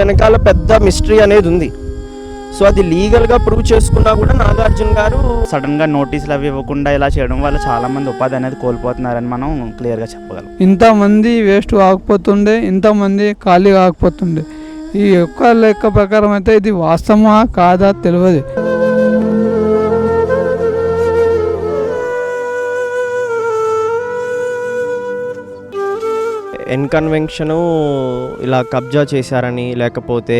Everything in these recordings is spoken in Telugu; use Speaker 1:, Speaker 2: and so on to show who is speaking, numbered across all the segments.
Speaker 1: వెనకాల పెద్ద మిస్టరీ అనేది ఉంది. సో అది లీగల్గా ప్రూవ్ చేసుకున్నా కూడా నాగార్జున గారు
Speaker 2: సడన్గా నోటీసులు అవి ఇవ్వకుండా ఇలా చేయడం వల్ల చాలా మంది ఉపాధి అనేది కోల్పోతున్నారని మనం క్లియర్గా చెప్పగలం.
Speaker 3: ఇంతమంది వేస్ట్ కాకపోతుండే ఇంతమంది ఖాళీ కాకపోతుండే ఈ ఒక్క లెక్క ప్రకారం అయితే ఇది వాస్తవమా కాదా తెలియదు.
Speaker 1: ఎన్కన్వెన్షను ఇలా కబ్జా చేశారని లేకపోతే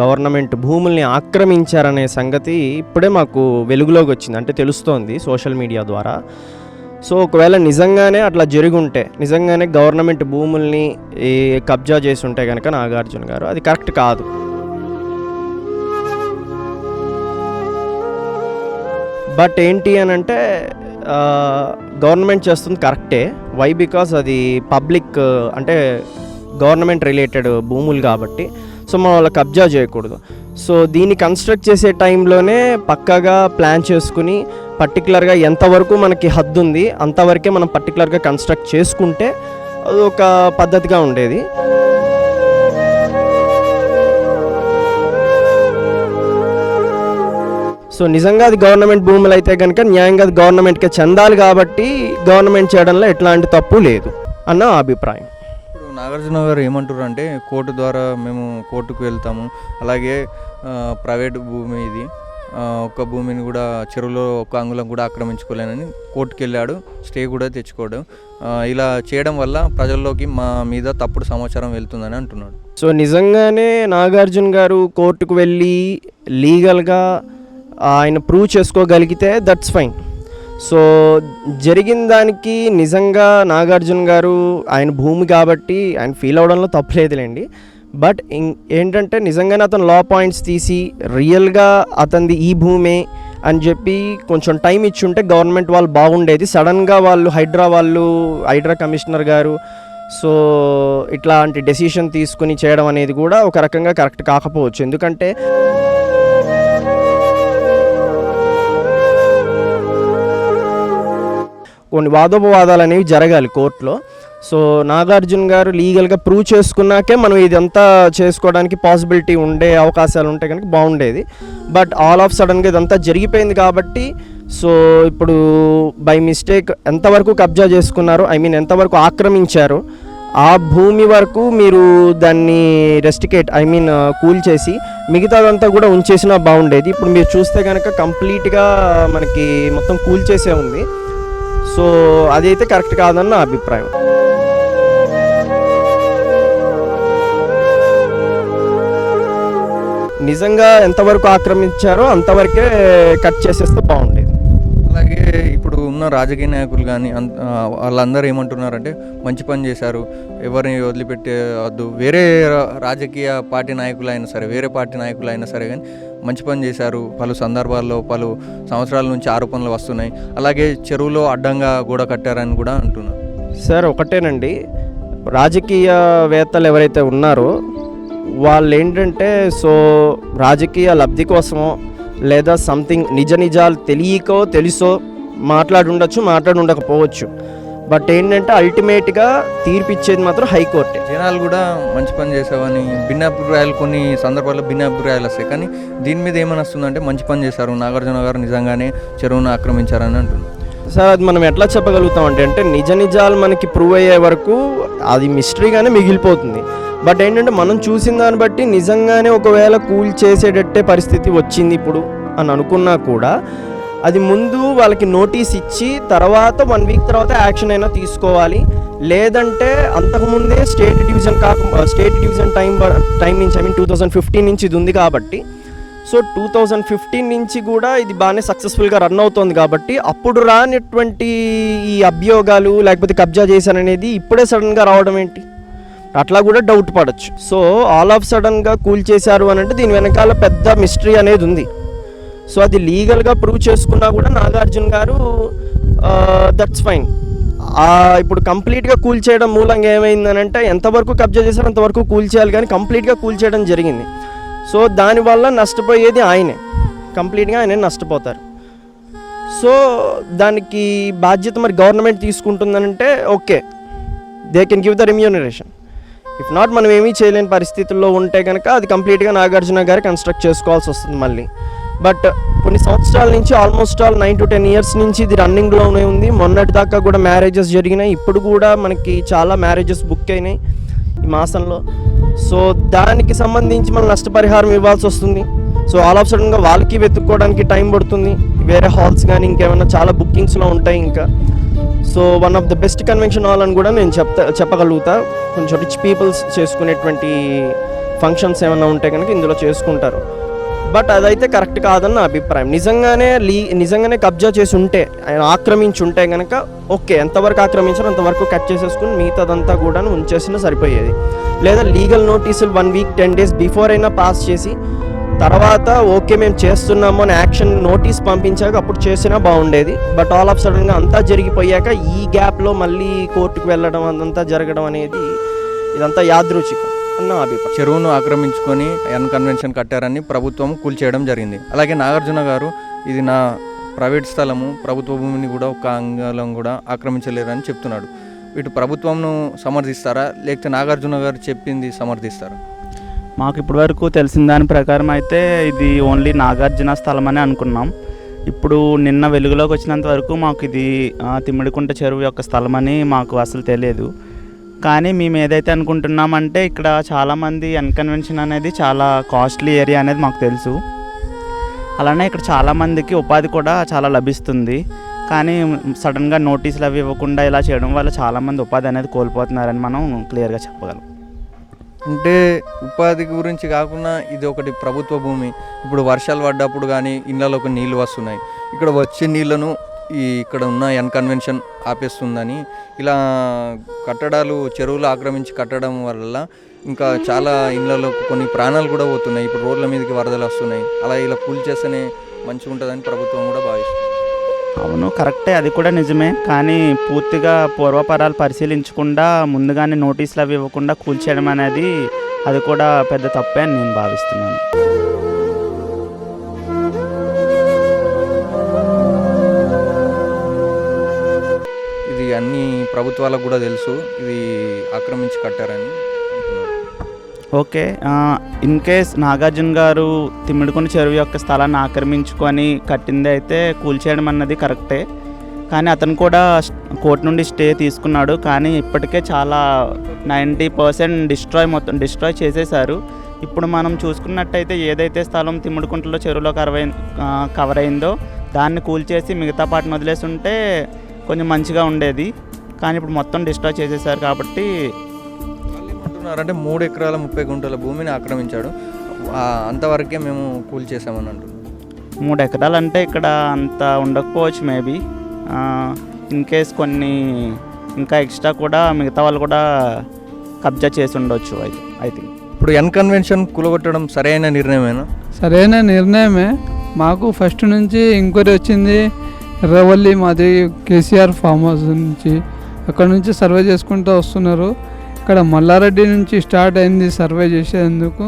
Speaker 1: గవర్నమెంట్ భూముల్ని ఆక్రమించారనే సంగతి ఇప్పుడే మాకు వెలుగులోకి వచ్చింది. అంటే తెలుస్తోంది సోషల్ మీడియా ద్వారా. సో ఒకవేళ నిజంగానే అట్లా జరుగుంటే నిజంగానే గవర్నమెంట్ భూముల్ని కబ్జా చేసి ఉంటే కనుక నాగార్జున గారు అది కరెక్ట్ కాదు. బట్ ఏంటి అని అంటే గవర్నమెంట్ చేస్తుంది కరెక్టే వై బికాస్ అది పబ్లిక్ అంటే గవర్నమెంట్ రిలేటెడ్ భూములు కాబట్టి. సో మనం వాళ్ళ కబ్జా చేయకూడదు. సో దీన్ని కన్స్ట్రక్ట్ చేసే టైంలోనే పక్కాగా ప్లాన్ చేసుకుని పర్టికులర్గా ఎంతవరకు మనకి హద్దు ఉంది అంతవరకే మనం పర్టికులర్గా కన్స్ట్రక్ట్ చేసుకుంటే అది ఒక పద్ధతిగా ఉండేది. సో నిజంగా అది గవర్నమెంట్ భూములు అయితే కనుక న్యాయంగా గవర్నమెంట్కే చెందాలి కాబట్టి గవర్నమెంట్ చేయడంలో ఎట్లాంటి తప్పు లేదు అన్న అభిప్రాయం.
Speaker 4: ఇప్పుడు నాగార్జున గారు ఏమంటారు అంటే కోర్టు ద్వారా మేము కోర్టుకు వెళ్తాము. అలాగే ప్రైవేట్ భూమి ఇది. ఒక్క భూమిని కూడా చెరువులో ఒక అంగుళం కూడా ఆక్రమించుకోలేనని కోర్టుకు వెళ్ళాడు స్టే కూడా తెచ్చుకోవడం ఆ, ఇలా చేయడం వల్ల ప్రజల్లోకి మా మీద తప్పుడు సమాచారం వెళ్తుందని అంటున్నాడు.
Speaker 1: సో నిజంగానే నాగార్జున గారు కోర్టుకు వెళ్ళి లీగల్గా ఆయన ప్రూవ్ చేసుకోగలిగితే దట్స్ ఫైన్ సో జరిగిన దానికి నిజంగా నాగార్జున గారు ఆయన భూమి కాబట్టి ఆయన ఫీల్ అవడంలో తప్పులేదులేండి బట్ ఏంటంటే నిజంగానే అతను లా పాయింట్స్ తీసి రియల్గా అతనిది ఈ భూమే అని చెప్పి కొంచెం టైం ఇచ్చుంటే గవర్నమెంట్ వాళ్ళు బాగుండేది. సడన్గా వాళ్ళు హైడ్రా వాళ్ళు హైడ్రా కమిషనర్ గారు సో ఇట్లాంటి డెసిషన్ తీసుకుని చేయడం అనేది కూడా ఒక రకంగా కరెక్ట్ కాకపోవచ్చు. ఎందుకంటే కొన్ని వాదోపవాదాలు అనేవి జరగాలి కోర్టులో. సో నాగార్జున గారు లీగల్గా ప్రూవ్ చేసుకున్నాకే మనం ఇదంతా చేసుకోవడానికి పాసిబిలిటీ ఉండే అవకాశాలు ఉంటే కనుక బాగుండేది. బట్ ఆల్ ఆఫ్ సడన్గా ఇదంతా జరిగిపోయింది కాబట్టి సో ఇప్పుడు బై మిస్టేక్ ఎంతవరకు కబ్జా చేసుకున్నారు ఐ మీన్ ఎంతవరకు ఆక్రమించారు ఆ భూమి వరకు మీరు దాన్ని రెస్టికేట్ ఐ మీన్ కూల్ చేసి మిగతాదంతా కూడా ఉంచేసినా బాగుండేది. ఇప్పుడు మీరు చూస్తే కనుక కంప్లీట్గా మనకి మొత్తం కూల్ చేసే ఉంది. సో అదైతే కరెక్ట్ కాదని నా అభిప్రాయం. నిజంగా ఎంతవరకు ఆక్రమించారో అంతవరకే కట్ చేసేస్తే బాగుండేది.
Speaker 4: అలాగే ఉన్న రాజకీయ నాయకులు కానీ అంత వాళ్ళందరూ ఏమంటున్నారంటే మంచి పని చేశారు. ఎవరిని వదిలిపెట్టే వద్దు. వేరే రా- రాజకీయ పార్టీ నాయకులు అయినా సరే వేరే పార్టీ నాయకులు అయినా సరే కానీ మంచి పని చేశారు. పలు సందర్భాల్లో పలు సంవత్సరాల నుంచి ఆరోపణలు వస్తున్నాయి. అలాగే చెరువులో అడ్డంగా గోడ కట్టారని కూడా అంటున్నారు.
Speaker 1: సార్ ఒకటేనండి. రాజకీయవేత్తలు ఎవరైతే ఉన్నారో వాళ్ళు ఏంటంటే సో రాజకీయ లబ్ధి కోసమో లేదా సంథింగ్ నిజ నిజాలు తెలియకో తెలుసో మాట్లాడి ఉండొచ్చు మాట్లాడి ఉండకపోవచ్చు బట్ ఏంటంటే అల్టిమేట్గా తీర్పు ఇచ్చేది మాత్రం హైకోర్టే.
Speaker 4: జనాలు కూడా మంచి పని చేసావని భిన్నాభిప్రాయాలు కొన్ని సందర్భాల్లో భిన్నాభిప్రాయాలు వస్తాయి. కానీ దీని మీద ఏమని వస్తుందంటే మంచి పని చేశారు. నాగార్జున గారు నిజంగానే చెరువును ఆక్రమించారని అంటున్నారు.
Speaker 1: సార్ అది మనం ఎట్లా చెప్పగలుగుతాం అంటే అంటే నిజ నిజాలు మనకి ప్రూవ్ అయ్యే వరకు అది మిస్టరీగానే మిగిలిపోతుంది. బట్ ఏంటంటే మనం చూసిన దాన్ని బట్టి నిజంగానే ఒకవేళ కూల్ చేసేటట్టే పరిస్థితి వచ్చింది ఇప్పుడు అని అనుకున్నా కూడా అది ముందు వాళ్ళకి నోటీస్ ఇచ్చి తర్వాత వన్ వీక్ తర్వాత యాక్షన్ అయినా తీసుకోవాలి. లేదంటే అంతకుముందే స్టేట్ డివిజన్ కాక స్టేట్ డివిజన్ టైం టైం నుంచి I mean two thousand fifteen నుంచి ఇది ఉంది కాబట్టి. సో టూ థౌజండ్ ఫిఫ్టీన్ నుంచి కూడా ఇది బాగానే సక్సెస్ఫుల్గా రన్ అవుతుంది కాబట్టి అప్పుడు రానటువంటి ఈ అభియోగాలు లేకపోతే కబ్జా చేశాననేది ఇప్పుడే సడన్గా రావడం ఏంటి? అట్లా కూడా డౌట్ పడచ్చు. సో ఆల్ ఆఫ్ సడన్గా కూల్ చేశారు అని అంటే దీని వెనకాల పెద్ద మిస్టరీ అనేది ఉంది. సో అది లీగల్గా ప్రూవ్ చేసుకున్నా కూడా నాగార్జున గారు దట్స్ ఫైన్. ఇప్పుడు కంప్లీట్గా కూల్ చేయడం మూలంగా ఏమైందని అంటే ఎంతవరకు కబ్జా చేశారో అంతవరకు కూల్ చేయాలి కానీ కంప్లీట్గా కూల్ చేయడం జరిగింది. సో దానివల్ల నష్టపోయేది ఆయనే. కంప్లీట్గా ఆయనే నష్టపోతారు. సో దానికి బాధ్యత మరి government తీసుకుంటుందనంటే okay they can give the remuneration. If not మనం ఏమీ చేయలేని పరిస్థితుల్లో ఉంటే కనుక అది కంప్లీట్గా నాగార్జున గారు కన్స్ట్రక్ట్ చేసుకోవాల్సి వస్తుంది మళ్ళీ. బట్ కొన్ని సంవత్సరాల నుంచి almost all nine to ten years నుంచి ఇది రన్నింగ్లోనే ఉంది. మొన్నటి దాకా కూడా మ్యారేజెస్ జరిగినాయి. ఇప్పుడు కూడా మనకి చాలా మ్యారేజెస్ బుక్ అయినాయి ఈ మాసంలో. సో దానికి సంబంధించి మనం నష్టపరిహారం ఇవ్వాల్సి వస్తుంది. సో ఆల్ ఆఫ్ సడన్గా వాళ్ళకి వెతుక్కోవడానికి టైం పడుతుంది. వేరే హాల్స్ కానీ ఇంకేమైనా చాలా బుకింగ్స్లో ఉంటాయి ఇంకా. So one of the best convention hall అని కూడా నేను చెప్తా చెప్పగలుగుతా. కొంచెం రిచ్ పీపుల్స్ చేసుకునేటువంటి ఫంక్షన్స్ ఏమైనా ఉంటే కనుక ఇందులో చేసుకుంటారు. బట్ అదైతే కరెక్ట్ కాదని నా అభిప్రాయం. నిజంగానే లీ నిజంగానే కబ్జా చేసి ఉంటే ఆయన ఆక్రమించి ఉంటే కనుక ఓకే ఎంతవరకు ఆక్రమించారో అంతవరకు కట్ చేసేసుకుని మిగతాదంతా కూడా ఉంచేసినా సరిపోయేది. లేదా లీగల్ నోటీసులు one week ten days before అయినా పాస్ చేసి తర్వాత ఓకే మేము చేస్తున్నాము అని యాక్షన్ నోటీస్ పంపించాక అప్పుడు చేసినా బాగుండేది. బట్ ఆల్ ఆఫ్ సడన్గా అంతా జరిగిపోయాక ఈ గ్యాప్లో మళ్ళీ కోర్టుకు వెళ్ళడం అదంతా జరగడం అనేది ఇదంతా యాదృచికం అభిప్రాయం.
Speaker 4: చెరువును ఆక్రమించుకొని ఎన్ కన్వెన్షన్ కట్టారని ప్రభుత్వం కూల్చేయడం జరిగింది. అలాగే నాగార్జున గారు ఇది నా ప్రైవేట్ స్థలము ప్రభుత్వ భూమిని కూడా ఒక అంగళం కూడా ఆక్రమించలేరని చెప్తున్నాడు. వీటి ప్రభుత్వంను సమర్థిస్తారా? లేకపోతే నాగార్జున గారు చెప్పింది సమర్థిస్తారా?
Speaker 2: మాకు ఇప్పటివరకు తెలిసిన దాని ప్రకారం అయితే ఇది ఓన్లీ నాగార్జున స్థలం అని అనుకున్నాం. ఇప్పుడు నిన్న వెలుగులోకి వచ్చినంత వరకు మాకు ఇది ఆ, తిమ్మిడికుంట చెరువు యొక్క స్థలం అని మాకు అసలు తెలియదు. కానీ మేము ఏదైతే అనుకుంటున్నామంటే ఇక్కడ చాలామంది అన్కన్వెన్షన్ అనేది చాలా కాస్ట్లీ ఏరియా అనేది మాకు తెలుసు. అలానే ఇక్కడ చాలామందికి ఉపాధి కూడా చాలా లభిస్తుంది. కానీ సడన్గా నోటీసులు అవి ఇవ్వకుండా ఇలా చేయడం వల్ల చాలామంది ఉపాధి అనేది కోల్పోతున్నారని మనం క్లియర్గా చెప్పగలం.
Speaker 4: అంటే ఉపాధి గురించి కాకుండా ఇది ఒకటి ప్రభుత్వ భూమి. ఇప్పుడు వర్షాలు పడ్డప్పుడు కానీ ఇళ్ళలోకి నీళ్ళు వస్తున్నాయి. ఇక్కడ వచ్చే నీళ్ళను ఈ ఇక్కడ ఉన్న ఎన్ కన్వెన్షన్ ఆపేస్తుందని. ఇలా కట్టడాలు చెరువులు ఆక్రమించి కట్టడం వల్ల ఇంకా చాలా ఇళ్ళలో కొన్ని ప్రాణాలు కూడా పోతున్నాయి. ఇప్పుడు రోడ్ల మీదకి వరదలు వస్తున్నాయి. అలా ఇలా కూల్ చేస్తేనే మంచిగా ఉంటుందని ప్రభుత్వం కూడా భావిస్తుంది.
Speaker 2: అవును కరెక్టే. అది కూడా నిజమే. కానీ పూర్తిగా పూర్వపరాలు పరిశీలించకుండా ముందుగానే నోటీసులు అవి ఇవ్వకుండా కూల్చేయడం అనేది అది కూడా పెద్ద తప్పే అని నేను భావిస్తున్నాను.
Speaker 4: అన్ని ప్రభుత్వాలకు కూడా తెలుసు. ఇది ఆక్రమించి కట్టారని
Speaker 2: okay in case Nagarjuna garu Thimmidikonda చెరువు యొక్క స్థలాన్ని ఆక్రమించుకొని కట్టింది అయితే కూల్చేయడం అన్నది కరెక్టే. కానీ అతను కూడా కోర్టు నుండి స్టే తీసుకున్నాడు. కానీ ఇప్పటికే చాలా నైంటీ పర్సెంట్ డిస్ట్రాయ్ మొత్తం డిస్ట్రాయ్ చేసేశారు. ఇప్పుడు మనం చూసుకున్నట్టయితే ఏదైతే స్థలం తిమ్మిడికుంటలో చెరువులో కవర్ కవర్ అయిందో దాన్ని కూల్చేసి మిగతా పాటను వదిలేసి ఉంటే కొంచెం మంచిగా ఉండేది. కానీ ఇప్పుడు మొత్తం డిస్ట్రాయ్ చేసేసారు కాబట్టి
Speaker 4: వాళ్ళు ఏమంటున్నారంటే మూడు ఎకరాల ముప్పై గుంటల భూమిని ఆక్రమించాడు. ఆ, అంతవరకే మేము కూల్ చేసామని అంటున్నాం
Speaker 2: మూడు ఎకరాలు అంటే ఇక్కడ అంత ఉండకపోవచ్చు మేబీ. ఇన్ కేస్ కొన్ని ఇంకా ఎక్స్ట్రా కూడా మిగతా వాళ్ళు కూడా కబ్జా చేసి ఉండొచ్చు అయితే ఐ థింక్.
Speaker 4: ఇప్పుడు ఎన్ కన్వెన్షన్ కూలగొట్టడం సరైన నిర్ణయమేనా?
Speaker 3: సరైన నిర్ణయమే. మాకు ఫస్ట్ నుంచి ఎంక్వైరీ వచ్చింది. ఎర్రవల్లి మాది కేసీఆర్ ఫామ్ హౌస్ నుంచి. అక్కడ నుంచి సర్వే చేసుకుంటూ వస్తున్నారు. ఇక్కడ మల్లారెడ్డి నుంచి స్టార్ట్ అయింది సర్వే చేసేందుకు.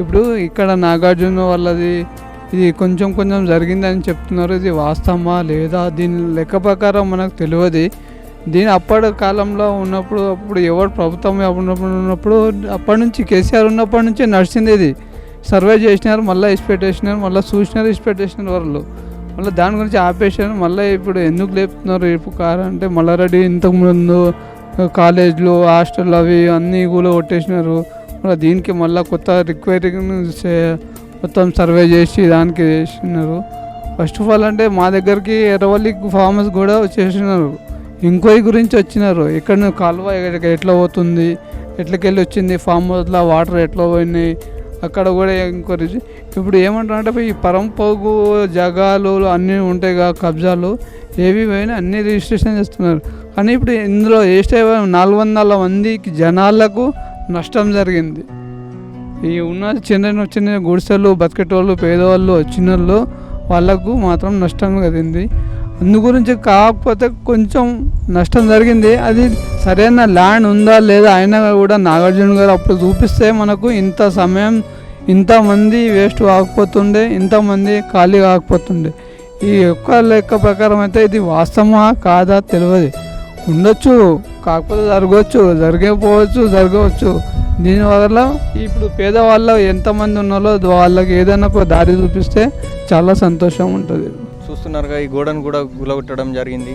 Speaker 3: ఇప్పుడు ఇక్కడ నాగార్జున వాళ్ళది ఇది కొంచెం కొంచెం జరిగిందని చెప్తున్నారు. ఇది వాస్తవమా లేదా? దీని లెక్క ప్రకారం మనకు తెలియదు. దీని అప్పటి కాలంలో ఉన్నప్పుడు అప్పుడు ఎవరు ప్రభుత్వం ఉన్నప్పుడు ఉన్నప్పుడు అప్పటి నుంచి కేసీఆర్ ఉన్నప్పటి నుంచి నడిచింది ఇది. సర్వే చేసినారు మళ్ళీ ఇన్స్పెక్టేసినారు మళ్ళీ చూసినారు ఇన్స్పెక్టేషన్ వాళ్ళు మళ్ళీ దాని గురించి ఆపేసాను మళ్ళీ ఇప్పుడు ఎందుకు లేపుతున్నారు రేపు కారు అంటే మల్లారెడ్డి ఇంతకుముందు కాలేజ్లు హాస్టల్ అవి అన్నీ కూడా కొట్టేసినారు. మళ్ళీ దీనికి మళ్ళీ కొత్త రిక్వైరీ మొత్తం సర్వే చేసి దానికి చేసినారు ఫస్ట్ ఆఫ్ ఆల్ అంటే మా దగ్గరికి ఎర్రవల్లి ఫార్మర్స్ కూడా చేసినారు ఎంక్వైరీ గురించి వచ్చినారు. ఎక్కడ కాలువ ఎట్లా పోతుంది ఎట్లకెళ్ళి వచ్చింది ఫామ్ హౌస్లో వాటర్ ఎట్లా పోయినాయి అక్కడ కూడా ఎంక్వైరీ ఇప్పుడు ఏమంటారంటే ఈ పరంపోగు జగాలు అన్నీ ఉంటాయి కదా కబ్జాలు ఏవి పోయినా అన్నీ రిజిస్ట్రేషన్ చేస్తున్నారు. కానీ ఇప్పుడు ఇందులో వేస్తే నాలుగు వందల మందికి జనాలకు నష్టం జరిగింది. ఈ ఉన్న చిన్న చిన్న గుడిసెలు బతికేటోళ్ళు పేదవాళ్ళు వచ్చినోళ్ళు వాళ్ళకు మాత్రం నష్టం కలిగింది. అందు గురించి కాకపోతే కొంచెం నష్టం జరిగింది. అది సరైన ల్యాండ్ ఉందా లేదా అయినా కూడా నాగార్జున గారు అప్పుడు చూపిస్తే మనకు ఇంత సమయం ఇంతమంది వేస్ట్ కాకపోతుండే ఇంతమంది ఖాళీ కాకపోతుండే. ఈ యొక్క లెక్క ప్రకారం అయితే ఇది వాస్తవమా కాదా తెలియదు. ఉండొచ్చు కాకపోతే జరగవచ్చు జరిగిపోవచ్చు జరగవచ్చు. దీనివల్ల ఇప్పుడు పేదవాళ్ళు ఎంతమంది ఉన్నారో వాళ్ళకి ఏదైనా ఒక దారి చూపిస్తే చాలా సంతోషం ఉంటుంది.
Speaker 4: చూస్తున్నారుగా ఈ గోడను కూడా గులగొట్టడం జరిగింది.